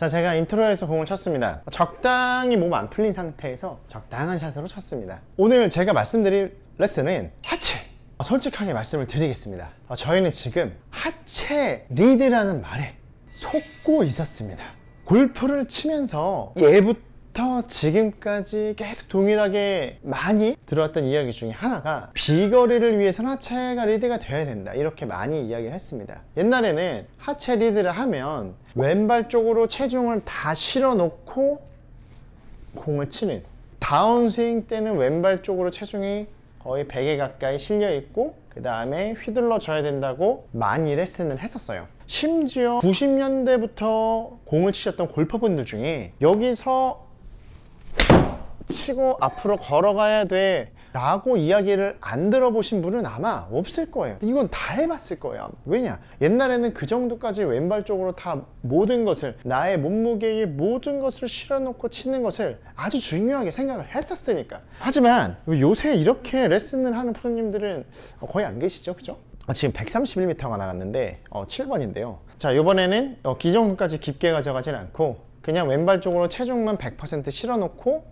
자, 제가 인트로에서 공을 쳤습니다. 적당히 몸 안 풀린 상태에서 적당한 샷으로 쳤습니다. 오늘 제가 말씀드릴 레슨은 하체. 어, 솔직하게 말씀을 드리겠습니다. 어, 저희는 지금 하체 리드라는 말에 속고 있었습니다. 골프를 치면서 예부터 지금까지 계속 동일하게 많이 들어왔던 이야기 중에 하나가 비거리를 위해서는 하체가 리드가 돼야 된다. 이렇게 많이 이야기를 했습니다. 옛날에는 하체 리드를 하면 왼발 쪽으로 체중을 다 실어 놓고 공을 치는 다운스윙 때는 왼발 쪽으로 체중이 거의 100에 가까이 실려 있고 그 다음에 휘둘러 줘야 된다고 많이 레슨을 했었어요. 심지어 90년대부터 공을 치셨던 골퍼분들 중에 여기서 치고 앞으로 걸어가야 돼 라고 이야기를 안 들어보신 분은 아마 없을 거예요. 이건 다 해봤을 거예요. 왜냐? 옛날에는 그 정도까지 왼발 쪽으로 다 모든 것을 나의 몸무게의 모든 것을 실어놓고 치는 것을 아주 중요하게 생각을 했었으니까. 하지만 요새 이렇게 레슨을 하는 프로님들은 거의 안 계시죠? 그죠? 어, 지금 131m가 나갔는데 어, 7번인데요. 자 이번에는 어, 이 정도까지 깊게 가져가진 않고 그냥 왼발 쪽으로 체중만 100% 실어놓고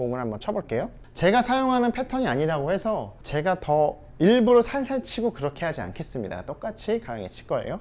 공을 한번 쳐볼게요. 제가 사용하는 패턴이 아니라고 해서 제가 더 일부러 살살 치고 그렇게 하지 않겠습니다. 똑같이 강하게 칠 거예요.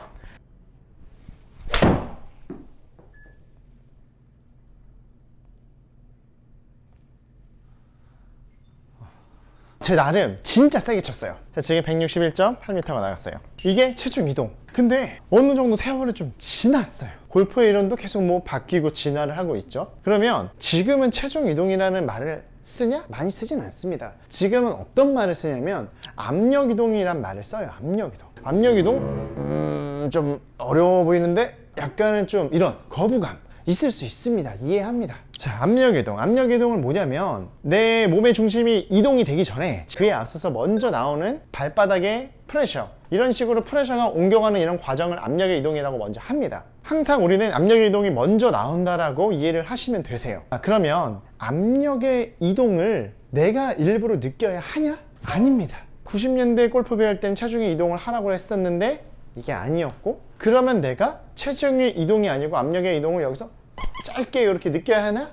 제 나름 진짜 세게 쳤어요. 자, 지금 161.8m가 나갔어요. 이게 체중 이동. 근데 어느 정도 세월이 좀 지났어요. 골프의 이론도 계속 뭐 바뀌고 진화를 하고 있죠. 그러면 지금은 체중 이동이라는 말을 쓰냐? 많이 쓰진 않습니다. 지금은 어떤 말을 쓰냐면 압력 이동이란 말을 써요. 압력 이동. 압력 이동? 음, 좀 어려워 보이는데 약간은 좀 이런 거부감. 있을 수 있습니다. 이해합니다. 자, 압력 이동. 압력 이동은 뭐냐면 내 몸의 중심이 이동이 되기 전에 그에 앞서서 먼저 나오는 발바닥의 프레셔. 이런 식으로 프레셔가 옮겨가는 이런 과정을 압력의 이동이라고 먼저 합니다. 항상 우리는 압력의 이동이 먼저 나온다라고 이해를 하시면 되세요. 아, 그러면 압력의 이동을 내가 일부러 느껴야 하냐? 아닙니다. 90년대 골프 배울 때는 체중의 이동을 하라고 했었는데 이게 아니었고 그러면 내가 체중의 이동이 아니고 압력의 이동을 여기서 짧게 이렇게 느껴야 하나?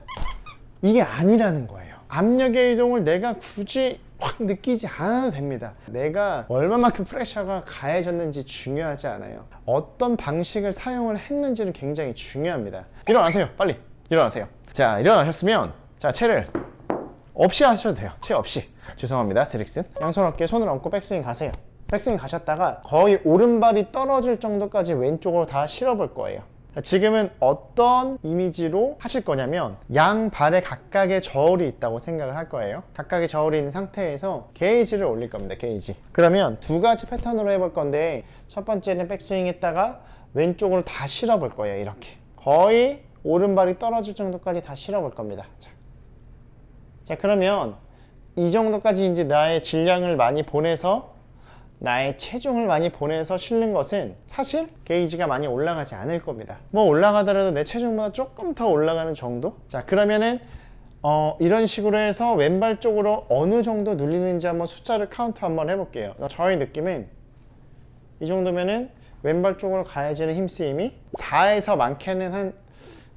이게 아니라는 거예요. 압력의 이동을 내가 굳이 확 느끼지 않아도 됩니다. 내가 얼마만큼 프레셔가 가해졌는지 중요하지 않아요. 어떤 방식을 사용을 했는지는 굉장히 중요합니다. 일어나세요. 빨리. 일어나세요. 자, 일어나셨으면 자, 채를 없이 하셔도 돼요. 채 없이. 죄송합니다. 스릭슨. 양손 어깨 손을 얹고 백스윙 가세요. 백스윙 가셨다가 거의 오른발이 떨어질 정도까지 왼쪽으로 다 실어 볼 거예요. 자, 지금은 어떤 이미지로 하실 거냐면 양 발에 각각의 저울이 있다고 생각을 할 거예요. 각각의 저울이 있는 상태에서 게이지를 올릴 겁니다. 게이지. 그러면 두 가지 패턴으로 해볼 건데 첫 번째는 백스윙 했다가 왼쪽으로 다 실어 볼 거예요. 이렇게. 거의 오른발이 떨어질 정도까지 다 실어 볼 겁니다. 자, 자 그러면 이 정도까지 이제 나의 질량을 많이 보내서 나의 체중을 많이 보내서 실는 것은 사실 게이지가 많이 올라가지 않을 겁니다. 뭐 올라가더라도 내 체중보다 조금 더 올라가는 정도? 자, 그러면은 어, 이런 식으로 해서 왼발 쪽으로 어느 정도 눌리는지 한번 숫자를 카운트 한번 해볼게요. 저의 느낌은 이 정도면은 왼발 쪽으로 가해지는 힘쓰임이 4에서 많게는 한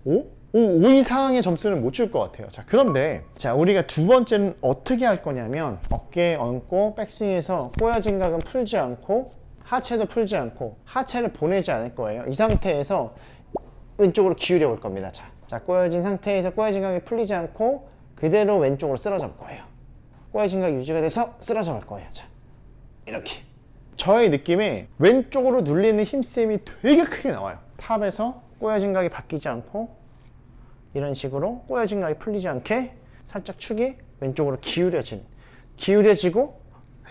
5? 5, 5 이상의 점수는 못 줄 것 같아요. 자, 그런데 자, 우리가 두 번째는 어떻게 할 거냐면 어깨에 얹고 백스윙에서 꼬여진 각은 풀지 않고 하체도 풀지 않고 하체를 보내지 않을 거예요. 이 상태에서 왼쪽으로 기울여 볼 겁니다. 자, 자 꼬여진 상태에서 꼬여진 각이 풀리지 않고 그대로 왼쪽으로 쓰러져 볼 거예요. 꼬여진 각 유지가 돼서 쓰러져 볼 거예요. 자, 이렇게. 저의 느낌에 왼쪽으로 눌리는 힘쓰임이 되게 크게 나와요. 탑에서 꼬여진 각이 바뀌지 않고 이런 식으로 꼬여진 각이 풀리지 않게 살짝 축이 왼쪽으로 기울여진 기울여지고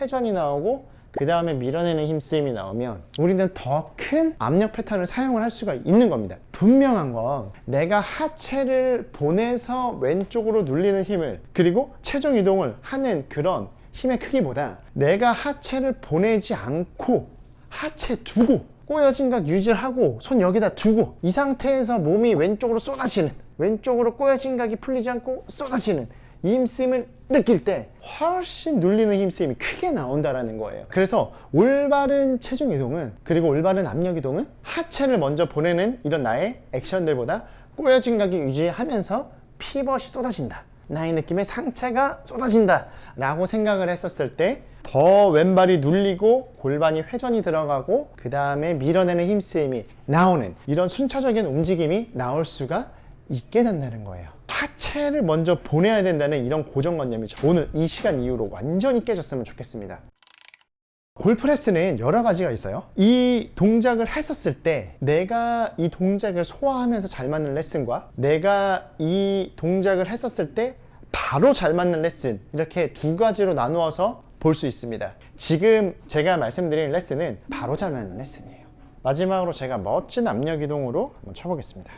회전이 나오고 그 다음에 밀어내는 힘쓰임이 나오면 우리는 더 큰 압력 패턴을 사용을 할 수가 있는 겁니다. 분명한 건 내가 하체를 보내서 왼쪽으로 눌리는 힘을 그리고 체중 이동을 하는 그런 힘의 크기보다 내가 하체를 보내지 않고 하체 두고 꼬여진 각 유지를 하고 손 여기다 두고 이 상태에서 몸이 왼쪽으로 쏟아지는 왼쪽으로 꼬여진 각이 풀리지 않고 쏟아지는 이 힘쓰임을 느낄 때 훨씬 눌리는 힘쓰임이 크게 나온다라는 거예요. 그래서 올바른 체중 이동은 그리고 올바른 압력 이동은 하체를 먼저 보내는 이런 나의 액션들보다 꼬여진 각이 유지하면서 피벗이 쏟아진다. 나의 느낌의 상체가 쏟아진다. 라고 생각을 했었을 때 더 왼발이 눌리고 골반이 회전이 들어가고 그 다음에 밀어내는 힘쓰임이 나오는 이런 순차적인 움직임이 나올 수가 있게 된다는 거예요. 하체를 먼저 보내야 된다는 이런 고정관념이 오늘 이 시간 이후로 완전히 깨졌으면 좋겠습니다. 골프레슨은 여러 가지가 있어요. 이 동작을 했었을 때 내가 이 동작을 소화하면서 잘 맞는 레슨과 내가 이 동작을 했었을 때 바로 잘 맞는 레슨 이렇게 두 가지로 나누어서 볼 수 있습니다. 지금 제가 말씀드린 레슨은 바로 잘 맞는 레슨이에요. 마지막으로 제가 멋진 압력 이동으로 한번 쳐보겠습니다.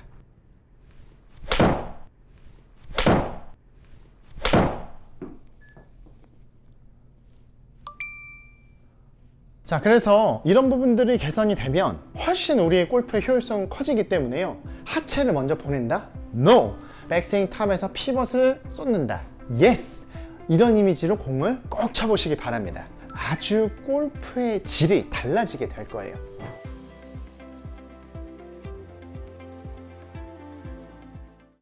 자, 그래서 이런 부분들이 개선이 되면 훨씬 우리의 골프의 효율성은 커지기 때문에요. 하체를 먼저 보낸다? No! 백스윙 탑에서 피벗을 쏟는다? Yes! 이런 이미지로 공을 꼭 쳐보시기 바랍니다. 아주 골프의 질이 달라지게 될 거예요.